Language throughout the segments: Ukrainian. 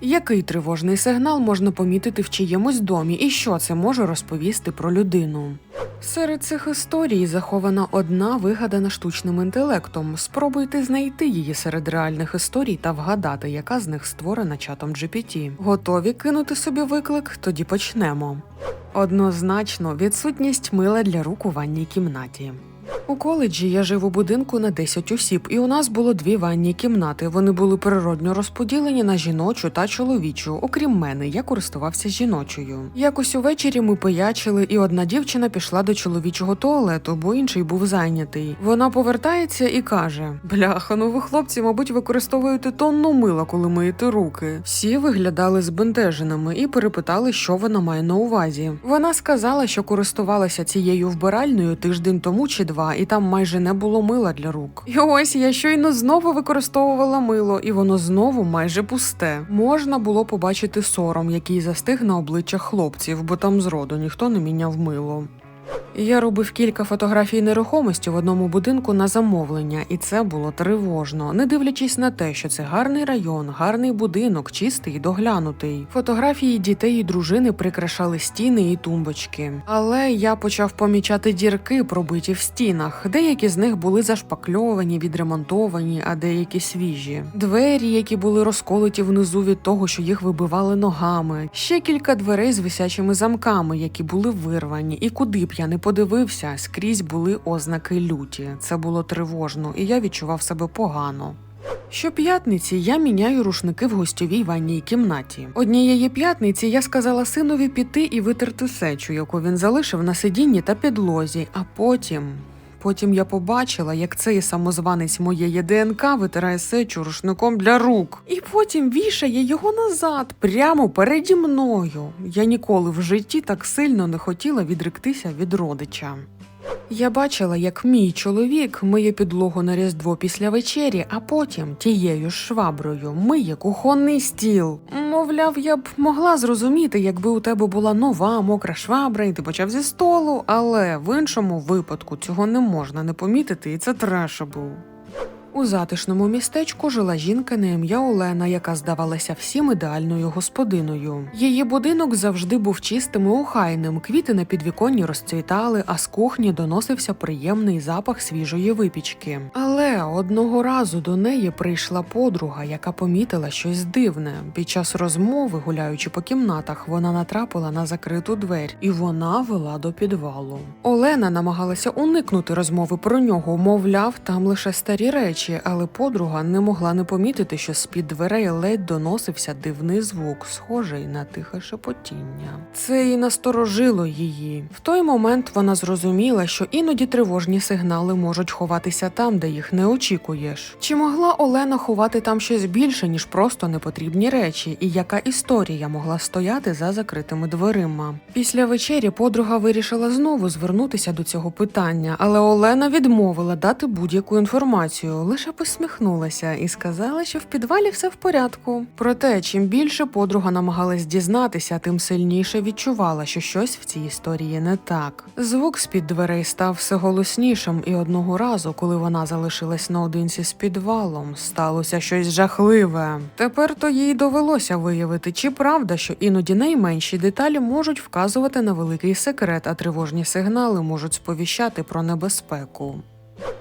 Який тривожний сигнал можна помітити в чиємусь домі, і що це може розповісти про людину? Серед цих історій захована одна вигадана штучним інтелектом. Спробуйте знайти її серед реальних історій та вгадати, яка з них створена чатом GPT. Готові кинути собі виклик? Тоді почнемо. Однозначно, відсутність мила для рук у ванній кімнаті. У коледжі я жив у будинку на 10 осіб, і у нас було дві ванні кімнати. Вони були природньо розподілені на жіночу та чоловічу. Окрім мене, я користувався жіночою. Якось увечері ми пиячили, і одна дівчина пішла до чоловічого туалету, бо інший був зайнятий. Вона повертається і каже: Бляха, ну ви хлопці, мабуть, використовуєте тонну мила, коли миєте руки. Всі виглядали збентеженими і перепитали, що вона має на увазі. Вона сказала, що користувалася цією вбиральною тиждень тому чи два, і там майже не було мила для рук. І ось я щойно знову використовувала мило, і воно знову майже пусте. Можна було побачити сором, який застиг на обличчях хлопців, бо там зроду ніхто не міняв мило. Я робив кілька фотографій нерухомості в одному будинку на замовлення, і це було тривожно, не дивлячись на те, що це гарний район, гарний будинок, чистий і доглянутий. Фотографії дітей і дружини прикрашали стіни і тумбочки. Але я почав помічати дірки, пробиті в стінах. Деякі з них були зашпакльовані, відремонтовані, а деякі свіжі. Двері, які були розколоті внизу від того, що їх вибивали ногами. Ще кілька дверей з висячими замками, які були вирвані, і куди б я не подивився, скрізь були ознаки люті. Це було тривожно, і я відчував себе погано. Щоп'ятниці я міняю рушники в гостьовій ванній кімнаті. Однієї п'ятниці я сказала синові піти і витерти сечу, яку він залишив на сидінні та підлозі, а потім. Потім я побачила, як цей самозванець моєї ДНК витирає сечу рушником для рук, і потім вішає його назад, прямо переді мною. Я ніколи в житті так сильно не хотіла відректися від родича. Я бачила, як мій чоловік миє підлогу на різдво після вечері, а потім тією ж шваброю миє кухонний стіл. Мовляв, я б могла зрозуміти, якби у тебе була нова мокра швабра, і ти почав зі столу, але в іншому випадку цього не можна не помітити, і це треша був. У затишному містечку жила жінка на ім'я Олена, яка здавалася всім ідеальною господиною. Її будинок завжди був чистим і охайним. Квіти на підвіконні розцвітали, а з кухні доносився приємний запах свіжої випічки. Але одного разу до неї прийшла подруга, яка помітила щось дивне. Під час розмови, гуляючи по кімнатах, вона натрапила на закриту двері, і вона вела до підвалу. Олена намагалася уникнути розмови про нього, мовляв, там лише старі речі але подруга не могла не помітити, що з-під дверей ледь доносився дивний звук, схожий на тихе шепотіння. Це і насторожило її. В той момент вона зрозуміла, що іноді тривожні сигнали можуть ховатися там, де їх не очікуєш. Чи могла Олена ховати там щось більше, ніж просто непотрібні речі, і яка історія могла стояти за закритими дверима? Після вечері подруга вирішила знову звернутися до цього питання, але Олена відмовила дати будь-яку інформацію лише посміхнулася і сказала, що в підвалі все в порядку. Проте, чим більше подруга намагалась дізнатися, тим сильніше відчувала, що щось в цій історії не так. Звук з під дверей став все голоснішим, і одного разу, коли вона залишилась наодинці з підвалом, сталося щось жахливе. Тепер то їй довелося виявити, чи правда, що іноді найменші деталі можуть вказувати на великий секрет, а тривожні сигнали можуть сповіщати про небезпеку.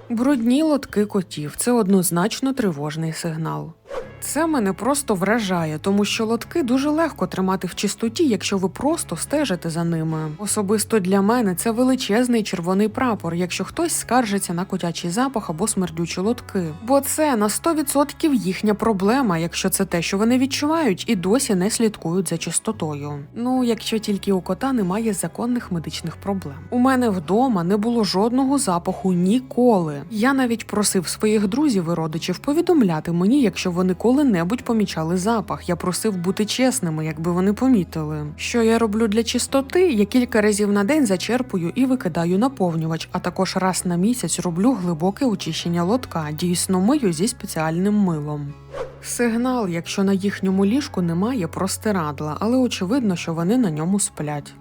Брудні лотки котів це однозначно тривожний сигнал. Це мене просто вражає, тому що лотки дуже легко тримати в чистоті, якщо ви просто стежите за ними. Особисто для мене це величезний червоний прапор, якщо хтось скаржиться на котячий запах або смердючі лотки. Бо це на 100% їхня проблема, якщо це те, що вони відчувають, і досі не слідкують за чистотою. Ну, якщо тільки у кота немає законних медичних проблем. У мене вдома не було жодного запаху ніколи. Я навіть просив своїх друзів і родичів повідомляти мені, якщо вони коли-небудь помічали запах. Я просив бути чесними, якби вони помітили. Що я роблю для чистоти? Я кілька разів на день зачерпую і викидаю наповнювач, а також раз на місяць роблю глибоке очищення лотка, дійсно мию зі спеціальним милом. Сигнал, якщо на їхньому ліжку немає простирадла, але очевидно, що вони на ньому сплять.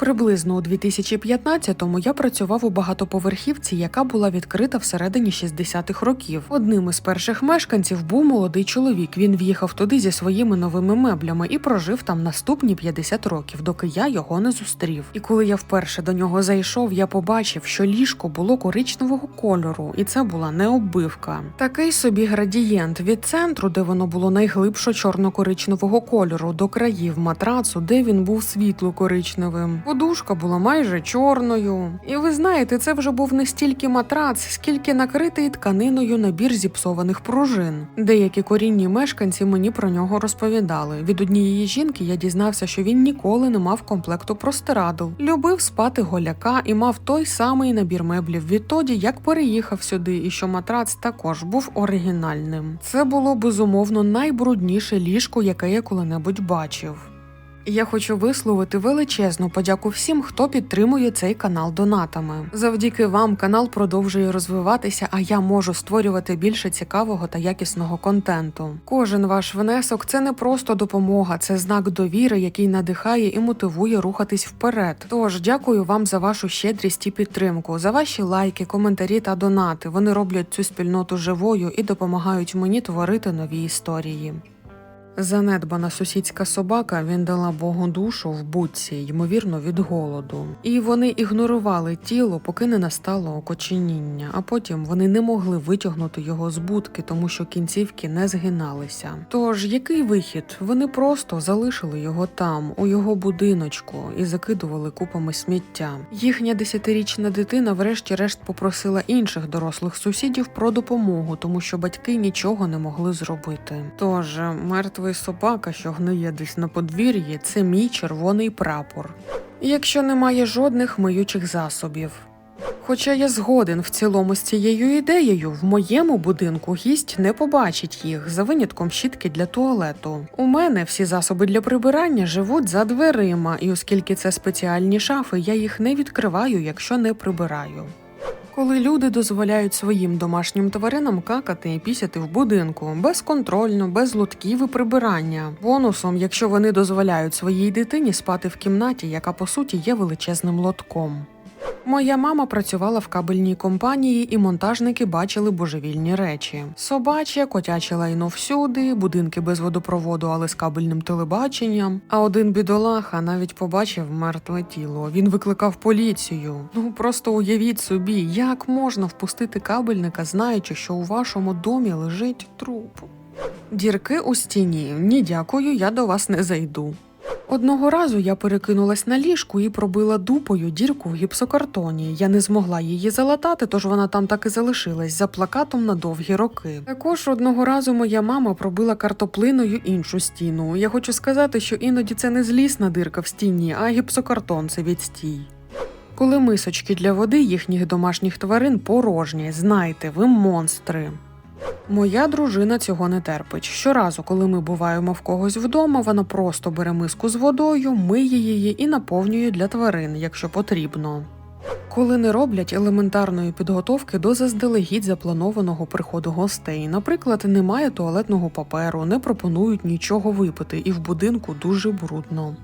Приблизно у 2015-му я працював у багатоповерхівці, яка була відкрита всередині 60-х років. Одним із перших мешканців був молодий чоловік. Він в'їхав туди зі своїми новими меблями і прожив там наступні 50 років, доки я його не зустрів. І коли я вперше до нього зайшов, я побачив, що ліжко було коричневого кольору, і це була не оббивка. Такий собі градієнт від центру, де воно було найглибше чорно-коричневого кольору, до країв матрацу, де він був світло-коричневим. Подушка була майже чорною. І ви знаєте, це вже був не стільки матрац, скільки накритий тканиною набір зіпсованих пружин. Деякі корінні мешканці мені про нього розповідали. Від однієї жінки я дізнався, що він ніколи не мав комплекту простирадл, любив спати голяка і мав той самий набір меблів відтоді, як переїхав сюди, і що матрац також був оригінальним. Це було безумовно найбрудніше ліжко, яке я коли-небудь бачив. Я хочу висловити величезну подяку всім, хто підтримує цей канал донатами. Завдяки вам канал продовжує розвиватися, а я можу створювати більше цікавого та якісного контенту. Кожен ваш внесок це не просто допомога, це знак довіри, який надихає і мотивує рухатись вперед. Тож дякую вам за вашу щедрість і підтримку, за ваші лайки, коментарі та донати. Вони роблять цю спільноту живою і допомагають мені творити нові історії. Занедбана сусідська собака віддала Богу душу в будці, ймовірно, від голоду. І вони ігнорували тіло, поки не настало окоченіння, а потім вони не могли витягнути його з будки, тому що кінцівки не згиналися. Тож який вихід? Вони просто залишили його там, у його будиночку, і закидували купами сміття. Їхня десятирічна дитина, врешті-решт, попросила інших дорослих сусідів про допомогу, тому що батьки нічого не могли зробити. Тож мертвий собака, що гниє десь на подвір'ї, це мій червоний прапор. Якщо немає жодних миючих засобів. Хоча я згоден в цілому з цією ідеєю, в моєму будинку гість не побачить їх за винятком щітки для туалету. У мене всі засоби для прибирання живуть за дверима, і оскільки це спеціальні шафи, я їх не відкриваю, якщо не прибираю. Коли люди дозволяють своїм домашнім тваринам какати і пісяти в будинку безконтрольно, без лотків і прибирання. Бонусом, якщо вони дозволяють своїй дитині спати в кімнаті, яка по суті є величезним лотком. Моя мама працювала в кабельній компанії, і монтажники бачили божевільні речі: собаче, котяче лайно всюди, будинки без водопроводу, але з кабельним телебаченням. А один бідолаха навіть побачив мертве тіло. Він викликав поліцію. Ну просто уявіть собі, як можна впустити кабельника, знаючи, що у вашому домі лежить труп. Дірки у стіні. Ні, дякую, я до вас не зайду. Одного разу я перекинулась на ліжку і пробила дупою дірку в гіпсокартоні. Я не змогла її залатати, тож вона там так і залишилась за плакатом на довгі роки. Також одного разу моя мама пробила картоплиною іншу стіну. Я хочу сказати, що іноді це не злісна дирка в стіні, а гіпсокартон це відстій. Коли мисочки для води їхніх домашніх тварин порожні, знайте, ви монстри. Моя дружина цього не терпить. Щоразу, коли ми буваємо в когось вдома, вона просто бере миску з водою, миє її і наповнює для тварин, якщо потрібно. Коли не роблять елементарної підготовки до заздалегідь запланованого приходу гостей, наприклад, немає туалетного паперу, не пропонують нічого випити, і в будинку дуже брудно.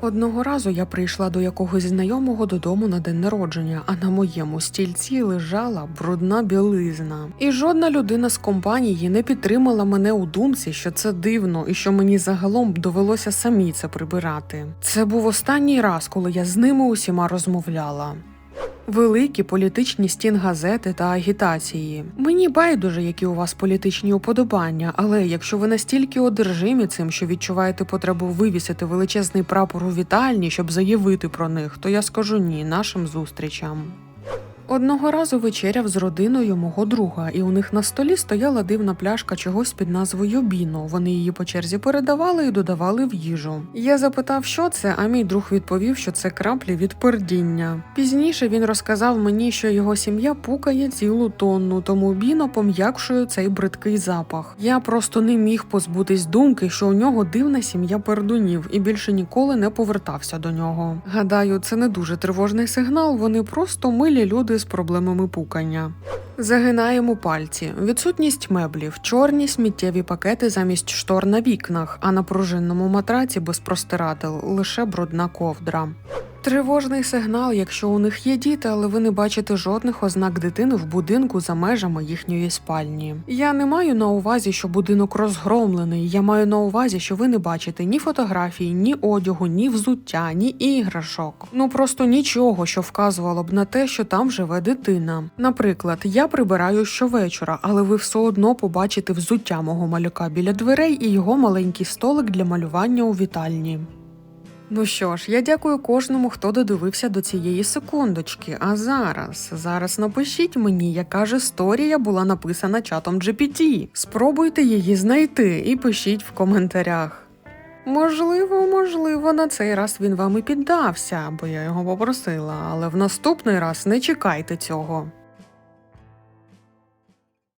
Одного разу я прийшла до якогось знайомого додому на день народження, а на моєму стільці лежала брудна білизна. І жодна людина з компанії не підтримала мене у думці, що це дивно і що мені загалом довелося самі це прибирати. Це був останній раз, коли я з ними усіма розмовляла. Великі політичні стін газети та агітації. Мені байдуже, які у вас політичні уподобання, але якщо ви настільки одержимі цим, що відчуваєте потребу вивісити величезний прапор у вітальні, щоб заявити про них, то я скажу ні нашим зустрічам. Одного разу вечеряв з родиною мого друга, і у них на столі стояла дивна пляшка чогось під назвою Біно. Вони її по черзі передавали і додавали в їжу. Я запитав, що це, а мій друг відповів, що це краплі від пердіння. Пізніше він розказав мені, що його сім'я пукає цілу тонну, тому Біно пом'якшує цей бридкий запах. Я просто не міг позбутись думки, що у нього дивна сім'я пердунів, і більше ніколи не повертався до нього. Гадаю, це не дуже тривожний сигнал. Вони просто милі люди з проблемами пукання. Загинаємо пальці. Відсутність меблів, чорні сміттєві пакети замість штор на вікнах, а на пружинному матраці без простирадел лише брудна ковдра. Тривожний сигнал, якщо у них є діти, але ви не бачите жодних ознак дитини в будинку за межами їхньої спальні. Я не маю на увазі, що будинок розгромлений. Я маю на увазі, що ви не бачите ні фотографій, ні одягу, ні взуття, ні іграшок. Ну просто нічого, що вказувало б на те, що там живе дитина. Наприклад, я прибираю щовечора, але ви все одно побачите взуття мого малюка біля дверей і його маленький столик для малювання у вітальні. Ну що ж, я дякую кожному, хто додивився до цієї секундочки. А зараз, зараз напишіть мені, яка ж історія була написана чатом GPT. Спробуйте її знайти і пишіть в коментарях. Можливо, можливо, на цей раз він вам і піддався, бо я його попросила, але в наступний раз не чекайте цього.